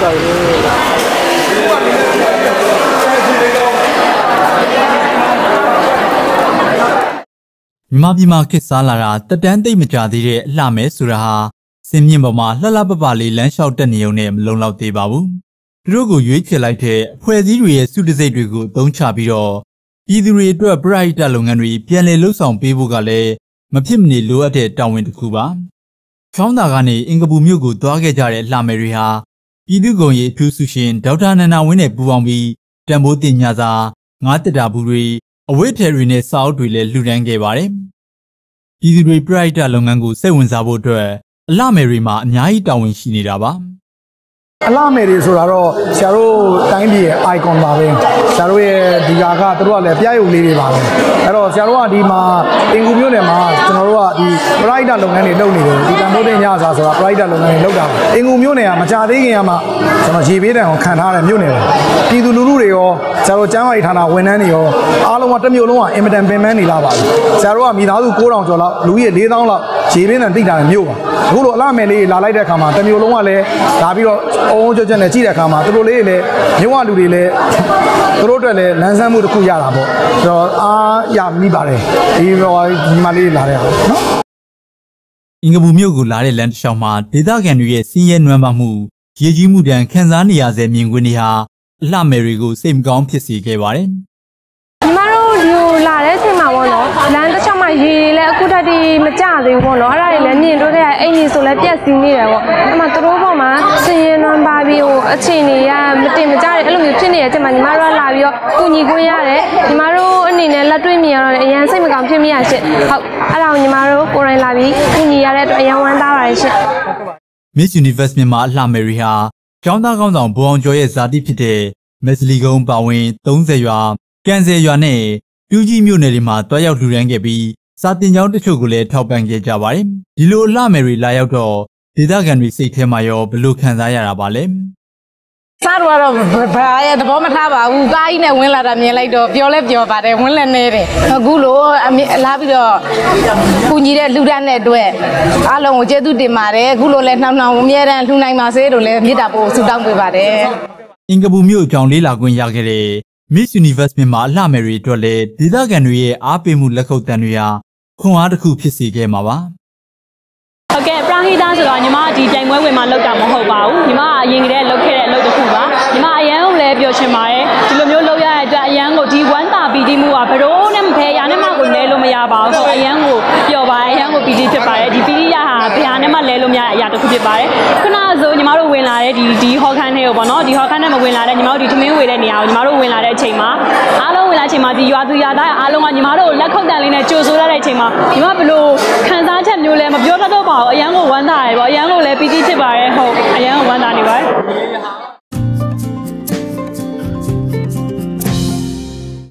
ဟုတ်တယ်မြန်မာပြည်မှာခေတ်စားလာတာတက်တန်းသိမ့်မကြသေးတဲ့အလှမဲဆိုတာဟာစင်မြင့်ပေါ်မှာလှလှပပလေးလမ်းလျှောက်တက်နေုံနဲ့မလုံလောက်သေးပါဘူးသူတို့ကိုရွေးချယ်လိုက်တဲ့အဖွဲ့အစည်းတွေရဲ့စုတစိတ်တွေကိုအသုံးချပြီးတော့ပြည်သူတွေအတွက်ပရိုက်တာလုပ်ငန်းတွေပြန်လည်လှုပ်ဆောင်ပေးဖို့ကလည်းမဖြစ်မနေလိုအပ်တဲ့တာဝန်တစ်ခုပါချောင်းသာကနေအင်္ဂပူမြို့ကိုသွားခဲ့ကြတဲ့လှမယ်တွေဟာ ပြည်သူ့ဂုံရီအထူးဆုရှင်ဒေါက်တာနန္ဒဝင်းနဲ့ပူးပေါင်းပြီးတံပိုးတင်ညာစာငါးတက်တာဘူးတွေအဝိထေတွေနဲ့စာအုပ်တွေလည်းလှူဒန်းခဲ့ပါတယ်။ပြည်သူတွေပရိုက်တာလုပ်ငန်းကိုစိတ်ဝင်စားဖို့အတွက်အလှမယ်တွေမှာအများကြီးတာဝန်ရှိနေတာပါ။ အလားမယ်တွေဆိုတာတော့ဆရာတို့တိုင်းပြည်ရဲ့ icon ပါပဲဆရာတို့ရဲ့ဒီဟာကတို့ကလည်းပြရုပ်လေးတွေပါပဲအဲ့တော့ဆရာတို့ကဒီမှာအင်ကူမြို့နယ်မှာကျွန်တော်တို့ကဒီ pride လုပ်ငန်းတွေလုပ်နေတယ်ဒီတန်ဖိုးတင်ညစာဆိုတာ pride လုပ်ငန်းတွေလုပ်တာအင်ကူမြို့နယ်ကမကြသေးခင်ကမှကျွန်တော်ရေပေးတန်ကိုခံထားတဲ့မြို့နယ်ပဲပြည်သူလူထုတွေရောဆရာတို့ကျန်းမာရေးဌာနဝန်ထမ်းတွေရောအားလုံးကတစ်မြို့လုံးကအင်မတန်ပင်ပန်းနေလာပါပြီဆရာတို့ကမိသားစု9000ကျော်လောက်လူကြီး4000လောက်ရေပေးတန်တိတ်တာမြို့ပါအခုလိုအလားမယ်လေးလာလိုက်တဲ့အခါမှာတစ်မြို့လုံးကလည်းလာပြီးတော့အုံးကြွကြွနဲ့ကြည့်တဲ့အခါမှာသူတို့လေးတွေလည်းမြို့ဝလူတွေလည်းသူတို့အတွက်လည်းလမ်းဆန်းမှုတစ်ခုရတာပေါ့ဆိုတော့အားရမိပါတယ်ဒီဟိုညီမလေးလာတဲ့ဟာနော်အင်္ဂပူမြို့ကိုလာတဲ့လမ်းတစ်လျှောက်မှာဒေသခံတွေရဲ့စီးရဲနွမ်းပါမှုရေကြီးမှုတန်ခံစားနေရဆဲမြင်ကွင်းတွေဟာအလှမယ်တွေကိုစိတ်မကောင်းဖြစ်စေခဲ့ပါတယ်ညီမတို့ဒီကိုလာတဲ့အချိန်မှာပေါ့နော်လမ်းတစ်ချောင်းမှာရေလည်းအခုတည်းမကြသေးဘူးပေါ့နော်အဲ့ဒါတွေလည်းမြင်တွေ့တဲ့အိမ်ကြီးဆိုလည်းပြက်စီးနေတယ်ပေါ့အဲ့မှာသူတို့ပေါ်မှာစင်ရင်နွမ်း ပါပြီးဟိုအချိန်တွေကမတင်မကြတဲ့အဲ့လိုမျိုးဖြစ်နေတဲ့အချိန်မှာညီမတို့ကလာပြီးတော့ကုညီခွင့်ရတယ်ညီမတို့အနေနဲ့လက်တွေ့မြင်ရတော့အရန်စိတ်မကောင်းဖြစ်မိရရှင့်ဟုတ်အဲ့ဒါကိုညီမတို့ကိုယ်တိုင်လာပြီးကုညီရတဲ့အတွက်အရန်ဝမ်းသာပါတယ်ရှင့် Miss Universe မြန်မာအလှမယ်ရီဟာကျောင်းသားကောင်းဆောင်ဘိုးအောင်ကျော်ရဲ့ဇာတိဖြစ်တဲ့မက်စလီကုန်းပါဝင်30ရွာကန်ဆယ်ရွာနဲ့ပြူကြီးမြို့နယ်တွေမှာတွားရောက်လှူဒန်းခဲ့ပြီးစာတင်ကျောင်းတချို့ကိုလည်းထောက်ပံ့ခဲ့ကြပါတယ်။ဒီလိုအလှမယ်တွေလာရောက်တော့ဒေသခံတွေစိတ်ထဲမှာရောဘယ်လိုခံစားရတာပါလဲ။ စားတော့တော့ဘာရဲ့သဘောမထားပါဘူးကားကြီးနဲ့ဝင်လာတာမြင်လိုက်တော့ပြောလဲပြောပါတယ်ဝင်လဲနေတယ်အခုလိုလာပြီးတော့ကုညီတဲ့လူဒန်းတဲ့အတွက်အားလုံးကိုကျေးဇူးတင်ပါတယ်အခုလိုလဲနှောင်းနှောင်းအမြဲတမ်းလှူနိုင်ပါစေလို့လဲမေတ္တာပို့ဆုတောင်းပေးပါတယ်အင်္ဂပူမြို့ကြောင်လေးလာခွင့်ရခဲ့တဲ့ Miss Universe မြန်မာအလှမယ်တွေအတွက်လည်းဒေသခံတွေရဲ့အားပေးမှုလက်ခုပ်တန်တွေဟာခွန်အားတစ်ခုဖြစ်စေခဲ့မှာပါ ဟုတ်ကဲ့ပရာဟိတဆိုတော့ညီမဒီပြိုင်ပွဲဝင်မှလောက်တာမဟုတ်ပါဘူးညီမအရင်ကတည်းကလုပ်ခဲ့တဲ့အလုပ်တစ်ခုပါညီမအရန်ကိုလည်းပြောချင်ပါတယ်ဒီလိုမျိုးလုပ်ရတဲ့အတွက်အရန်ကိုဒီဝမ်းသာပီတိမှုကဘရိုးနဲ့မဖဲရနဲ့မှကိုလဲလို့မရပါဘူးဆိုအရန်ကိုပျော်ပါတယ်အရန်ကိုပီတိဖြစ်ပါတယ်ဒီပီတိရဟာဘယ်ဟာနဲ့မှလဲလို့မရတဲ့အရာတစ်ခုဖြစ်ပါတယ်ခုနကဆိုညီမတို့ဝင်လာတဲ့ဒီဒီဟော်ခန်းထဲကိုပေါ့နော်ဒီဟော်ခန်းထဲမှာဝင်လာတဲ့ညီမတို့ဒီထမင်းဝေတဲ့နေရာကိုညီမတို့ဝင်လာတဲ့အချိန်မှာအားလုံးဝင်လာချိန်မှာဒီရွာသူရွာသားအားလုံးကညီမတို့လက်ခုပ်တန်လေးနဲ့ကြိုဆိုရတဲ့အချိန်မှာညီမဘလို့ခံစားချက် မျိုးလဲမပြောတတ်တော့ပါဘူးအရန်ကိုဝမ်းသာတယ်ပေါ့အရန်ကိုလည်းပီတိဖြစ်ပါတယ်ဟုတ်အရန်ကိုဝမ်းသာနေပါတယ်